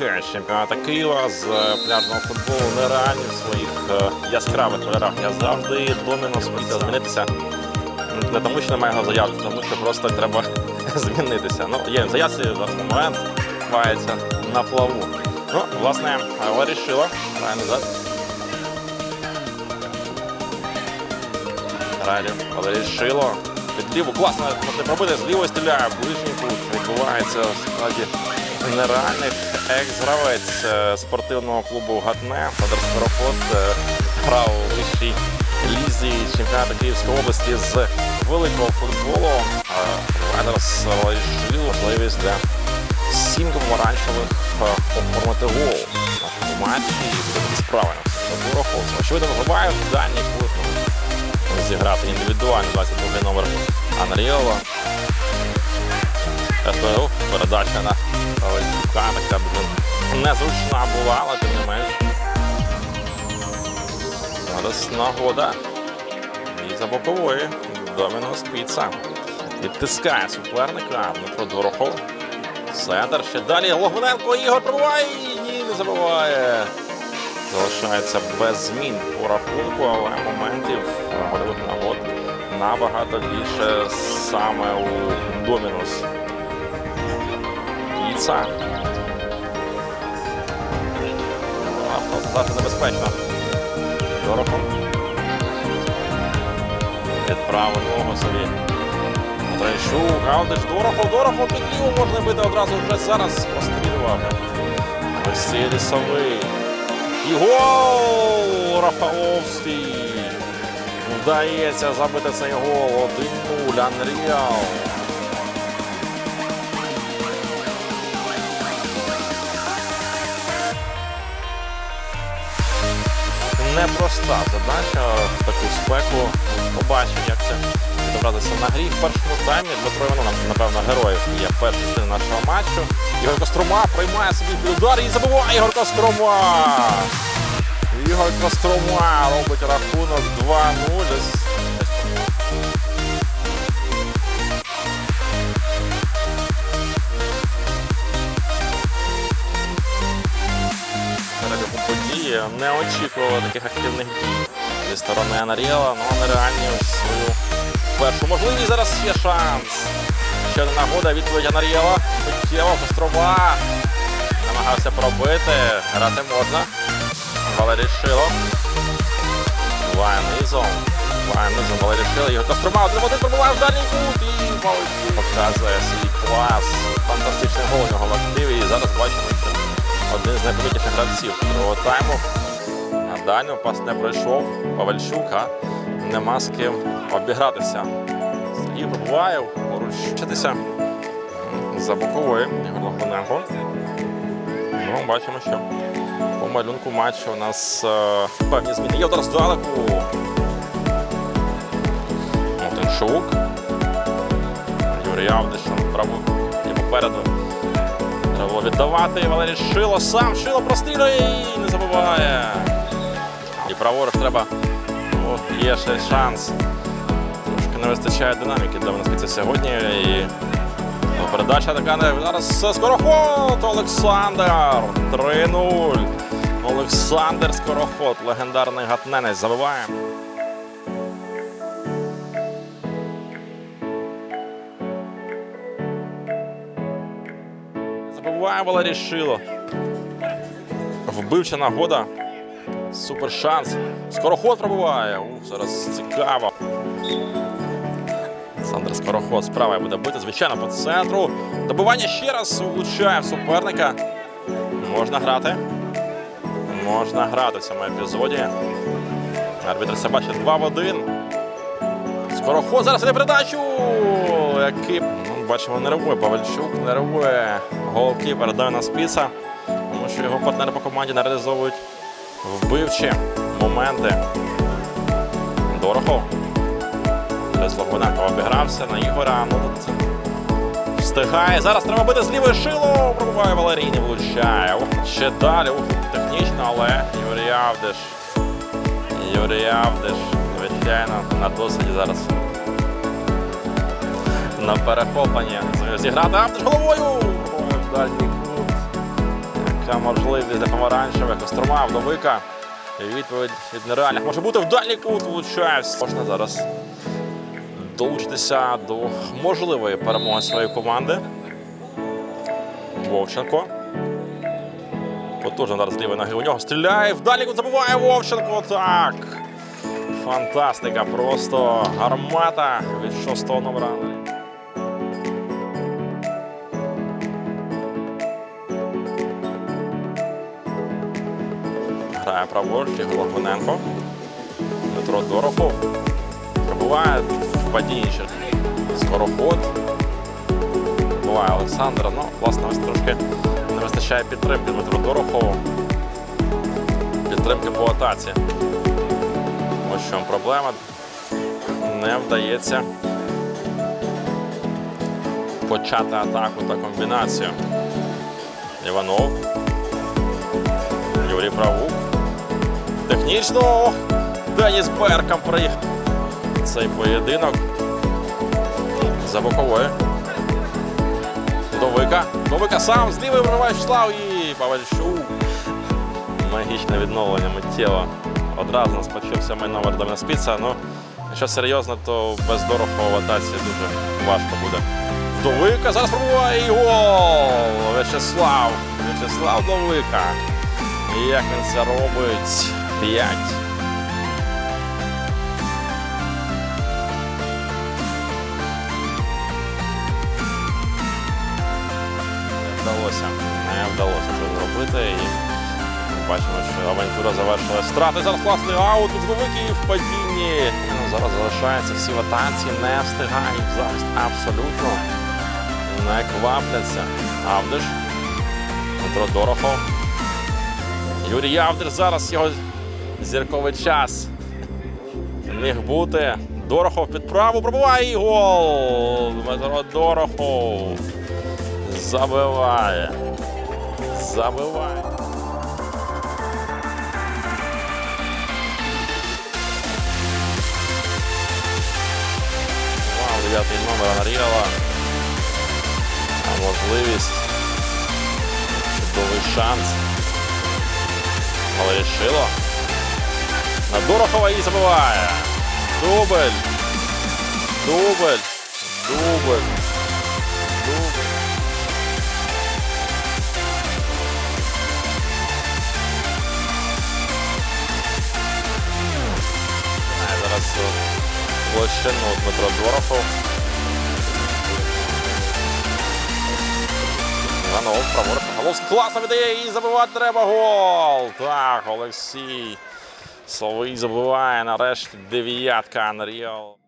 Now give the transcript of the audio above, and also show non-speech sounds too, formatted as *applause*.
ліги чемпіонату Києва з е, пляжного футболу нереальні в своїх е, яскравих кольорах. Я завжди доміно спіться змінитися. Не тому, що немає його заявки, тому що просто треба *laughs* змінитися. Ну, є заявці зараз момент ховається на плаву. Ну, власне, Валерій Шило. Грає назад. Грає Валерій Шило. Під ліву класно можна пробити, з лівої стріляє, ближній кут відбувається в нереальних екс-гравець е, спортивного клубу Гатне. Федор Скороход е, грав у вищій лізі чемпіонату Київської області з великого футболу. Ведерс вирішив можливість для сімком оранжевих е, оформити гол в матчі і буде справи. Очевидно, вибиває в дальній. Ну, Зіграти індивідуально 22 номер Анріола. СПУ, передача на Ковальчука, така незручна була, але тим не менш. Зараз нагода. І за бокової Доміно Спіца. Відтискає суперника Дмитро Дворохов. Центр ще далі. Логвиненко Ігор пробиває. і Ні, не забиває. Залишається без змін по рахунку, але моментів гольових нагод набагато більше саме у Домінус. Піца. Завжди небезпечно. Дорохов. Відправив ногу собі. Трещук, Галдиш, Дорохов, Дорохов під ліву можна бити одразу вже зараз прострілював. Василь Лісовий. І гол Рафаовський. Вдається забити цей гол. 1-0. Анріал. Непроста задача в таку спеку. Побачимо, як це відобразиться на грі. В першому таймі Дмитро Іванов, напевно, героїв є перша частина нашого матчу. Ігор Кострома приймає собі удар і забиває Ігор Кострома. Ігор Кострома робить рахунок 2-0. Події не очікували таких активних дій зі сторони Анаріела, але нереальні ось свою першу можливість. Зараз є шанс. Ще одна нагода, відповідь Анаріела. Миттєво, Кострова. Намагався пробити. Грати можна. Валерій Шило. Двоє низом. Низом Валерій Шило. Його Кострома один один пробуває в дальній кут. І Павлюк показує свій клас. Фантастичний гол у нього в активі. І зараз бачимо, що один з найпомітніших гравців другого тайму. Дальню пас не пройшов. Павельчук, а нема з ким обігратися. Сергій пробуває, поруч вчитися за бокової Ігор Лохоненко. Ну, бачимо, що по малюнку матчу у нас е, певні зміни. Є удар здалеку. Мотинчук. Юрій Авдишин праву і попереду. Треба віддавати. Валерій Шило сам. Шило прострілює і не забуває. І праворуч треба. О, є ще шанс. Трошки не вистачає динаміки для Венеспіці сьогодні. І ну, передача така не. Зараз Скороход Олександр. 3-0. Олександр Скороход, легендарний гатненець, забиває. Забиває Валерій Шило. Вбивча нагода. Супер шанс. Скороход пробиває. Ух, зараз цікаво. Олександр Скороход справа буде бити, звичайно, по центру. Добивання ще раз влучає суперника. Можна грати. Можна грати в цьому епізоді. Арбітр це бачить 2 в 1. Скороход зараз іде передачу. Який ну, бачимо, нервує Павельчук, нервує голкіпер Дойна Спіса, тому що його партнери по команді не реалізовують вбивчі моменти. Дорохов. Слободенко обігрався на Ігора. Ну, встигає. Зараз треба бити з лівої шило. Пробуває Валерій, не влучає. Ще далі. Ух, технічно, але Юрій Авдиш. Юрій Авдиш, звичайно, на досвіді зараз. На перехопленні. Зіграти Авдиш головою. Дальній кут. З'явилася можливість для помаранчевих. Кострома, вдовика. І відповідь від нереальних може бути в дальній кут влучається. Можна зараз долучитися до можливої перемоги своєї команди. Вовченко. Потужно зараз лівої ноги у нього стріляє. Вдалі кут забуває Вовченко. Так. Фантастика. Просто гармата від шостого номера. Праворуч, Ігор Логвиненко. Дмитро Дорохов. Пробуває в падінні. Скороход. Буває Олександр. Ну, власне, ось трошки не вистачає підтримки Дмитру Дорохову. Підтримки по атаці. Ось чому проблема. Не вдається почати атаку та комбінацію. Іванов. Юрій Правук. Технічно. Деніс Беркам приїхав. Цей поєдинок. За боковою. Довика. Довика сам з лівої вриває Вячеслав і Павельчук. Магічне відновлення миттєво. Одразу нас почався мій номер до спіца. Ну, якщо серйозно, то без Дорохова в дуже важко буде. Довика зараз пробуває і гол! В'ячеслав. В'ячеслав Довика. Як він це робить? П'ять. Не вдалося. Не вдалося це зробити. І бачимо, що авантюра завершилась. Страти зараз класний аут від Довики в падінні. Ну, зараз залишаються всі в атаці, не встигають зараз абсолютно. Не квапляться. Авдиш. Дмитро Дорохов. Юрій Явдир зараз його зірковий час. Міг бути. Дорохов під праву пробиває і гол. Дмитро Дорохов забиває. Забиває. Вау, дев'ятий номер Анаріала. А можливість. Чудовий шанс. Але рішило. На Дорохова і забиває. Дубль. Дубль. Дубль. Дубль. Площину Дмитро Дорохов. Іванов, праворуч. Галовський класно віддає і забивати треба гол. Так, Олексій Совий забиває нарешті дев'ятка Unreal.